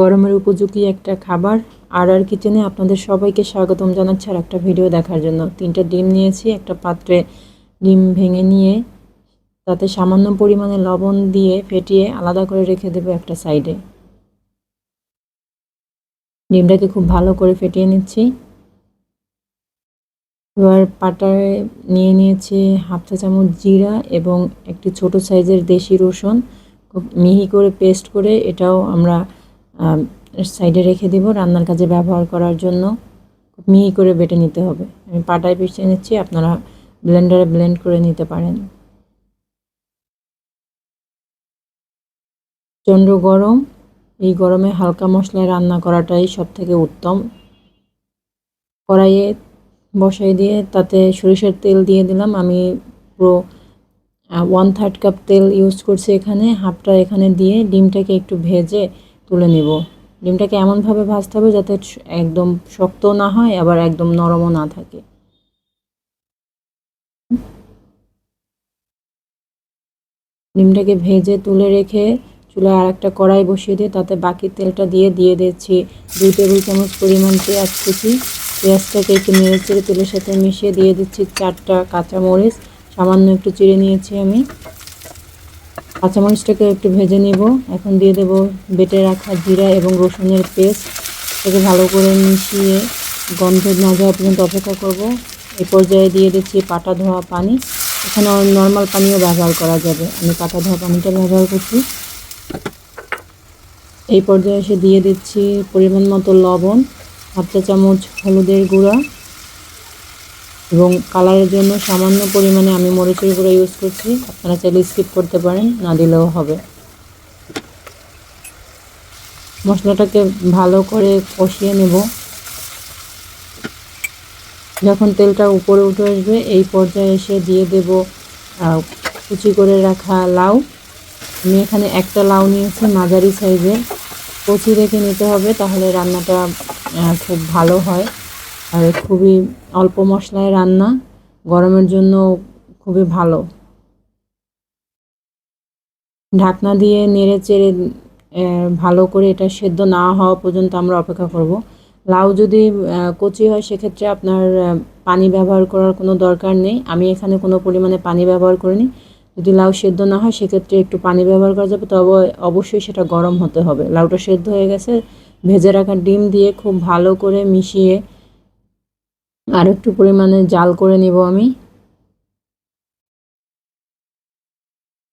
গরমের উপযোগী একটা খাবার। আর আর কিচেনে আপনাদের সবাইকে স্বাগতম জানাচ্ছি আর একটা ভিডিও দেখার জন্য। তিনটা ডিম নিয়েছি, একটা পাত্রে ডিম ভেঙে নিয়ে তাতে সামান্য পরিমাণে লবণ দিয়ে ফেটিয়ে আলাদা করে রেখে দেবো একটা সাইডে। ডিমটাকে খুব ভালো করে ফেটিয়ে নিচ্ছি। এবার পাটায় নিয়ে নিয়েছি হাফ চা চামচ জিরা এবং একটি ছোট সাইজের দেশি রসুন। খুব মিহি করে পেস্ট করে এটাও আমরা সাইডে রেখে দিব রান্নার কাজে ব্যবহার করার জন্য। খুব মিহি করে বেটে নিতে হবে। আমি পাটায় পিছিয়ে নিচ্ছি, আপনারা ব্লেন্ডারে ব্লেন্ড করে নিতে পারেন। চন্দ্র গরম। এই গরমে হালকা মশলায় রান্না করাটাই সব থেকে উত্তম। কড়াইয়ে বসাই দিয়ে তাতে সরিষার তেল দিয়ে দিলাম। আমি পুরো ওয়ান থার্ড কাপ তেল ইউজ করছি এখানে। হাফটা এখানে দিয়ে ডিমটাকে একটু ভেজে তুলে নিব। ডিমটাকে এমনভাবে ভাজতে হবে যাতে একদম শক্ত না হয়, আবার একদম নরমও না থাকে। ডিমটাকে ভেজে তুলে রেখে চুলায় আর একটা কড়াই বসিয়ে দিয়ে তাতে বাকি তেলটা দিয়ে দিয়ে দিচ্ছি। দুই টেবিল চামচ পরিমাণ পেঁয়াজ কুচি। পেঁয়াজটাকে একটু নেড়ে চেড়ে তেলের সাথে মিশিয়ে দিয়ে দিচ্ছি চারটা কাঁচামরিচ। সামান্য একটু চিড়ে নিয়েছি আমি। কাঁচামরিচটাকে একটু ভেজে নেব। এখন দিয়ে দেব বেটে রাখা জিরা এবং রসুনের পেস্ট। এটাকে ভালো করে মিশিয়ে গন্ধ না যাওয়া পর্যন্ত অপেক্ষা করব। এই পর্যায়ে দিয়ে দিচ্ছি পাটা ধোয়া পানি। এখানে নর্মাল পানিও ব্যবহার করা যাবে। আমি পাটা ধোয়া পানিটা ব্যবহার করছি। এই পর্যায়ে এসে দিয়ে দিচ্ছি পরিমাণ মতো লবণ, হাফ চা চামচ হলুদের গুঁড়া। এবং কালারের জন্য সামান্য পরিমাণে আমি মরিচের গুঁড়া ইউজ করছি। আপনারা চাইলে স্কিপ করতে পারেন, না দিলেও হবে। মশলাটাকে ভালো করে কষিয়ে নেব। যখন তেলটা উপরে উঠে আসবে, এই পর্যায়ে এসে দিয়ে দেব কুচি করে রাখা লাউ। আমি এখানে একটা লাউ নিয়েছি, মাঝারি সাইজের কচি রেখে নিতে হবে, তাহলে রান্নাটা খুব ভালো হয়। আর খুবই অল্প মশলায় রান্না, গরমের জন্য খুবই ভালো। ঢাকনা দিয়ে নেড়ে চেড়ে ভালো করে এটা সেদ্ধ না হওয়া পর্যন্ত আমরা অপেক্ষা করব। লাউ যদি কচি হয় সেক্ষেত্রে আপনার পানি ব্যবহার করার কোনো দরকার নেই। আমি এখানে কোনো পরিমাণে পানি ব্যবহার করিনি। যদি লাউ সেদ্ধ না হয় সেক্ষেত্রে একটু পানি ব্যবহার করা যাবে। তবে অবশ্যই সেটা গরম হতে হবে। লাউটা সেদ্ধ হয়ে গেছে। ভেজে রাখা ডিম দিয়ে খুব ভালো করে মিশিয়ে আর একটু পরিমাণে জাল করে নিব আমি।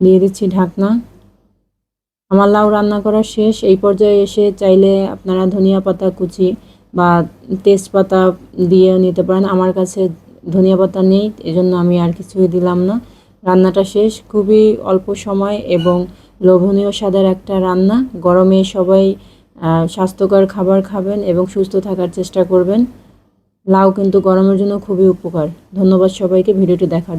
দিয়ে দিচ্ছি ঢাকনা। আমার লাউ রান্না করা শেষ। এই পর্যায়ে এসে চাইলে আপনারা ধনিয়া পাতা কুচি বা তেজপাতা দিয়ে নিতে পারেন। আমার কাছে ধনিয়া পাতা নেই, এজন্য আমি আর কিছুই দিলাম না। রান্নাটা শেষ। খুবই অল্প সময় এবং লোভনীয় স্বাদের একটা রান্না। গরমে সবাই স্বাস্থ্যকর খাবার খাবেন এবং সুস্থ থাকার চেষ্টা করবেন। লাউ কিন্তু গরমের জন্য খুবই উপকার। ধন্যবাদ সবাইকে ভিডিওটি দেখার